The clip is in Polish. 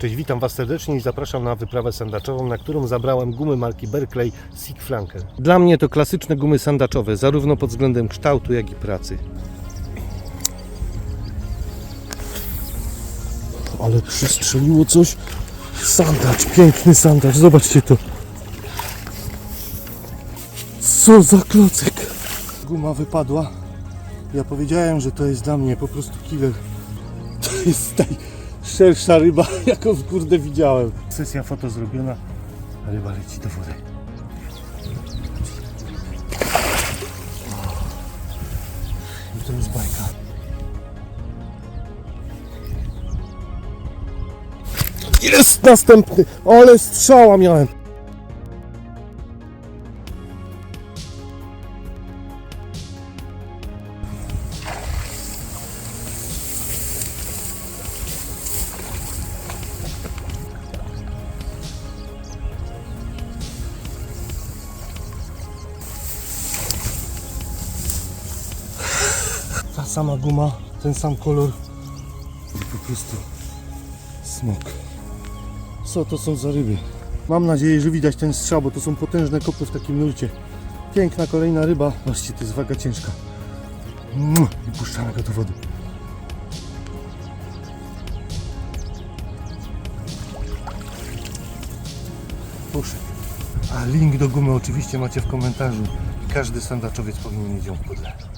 Cześć, witam Was serdecznie i zapraszam na wyprawę sandaczową, na którą zabrałem gumy marki Berkeley Sig Franken. Dla mnie to klasyczne gumy sandaczowe, zarówno pod względem kształtu, jak i pracy. Ale przystrzeliło coś. Sandacz, piękny sandacz, zobaczcie to. Co za klocek. Guma wypadła. Ja powiedziałem, że to jest dla mnie po prostu killer. To jest najszersza ryba, jaką kurde widziałem. Sesja foto zrobiona, ryba leci do wody. I to jest bajka. Jest następny, ale strzała miałem. Ta sama guma, ten sam kolor i po prostu smok. Co to są za ryby? Mam nadzieję, że widać ten strzał, bo to są potężne kopy w takim nurcie. Piękna kolejna ryba. Zobaczcie, to jest waga ciężka. I puszczamy go do wody. Proszę. A link do gumy oczywiście macie w komentarzu. Każdy sandaczowiec powinien mieć ją w pudle.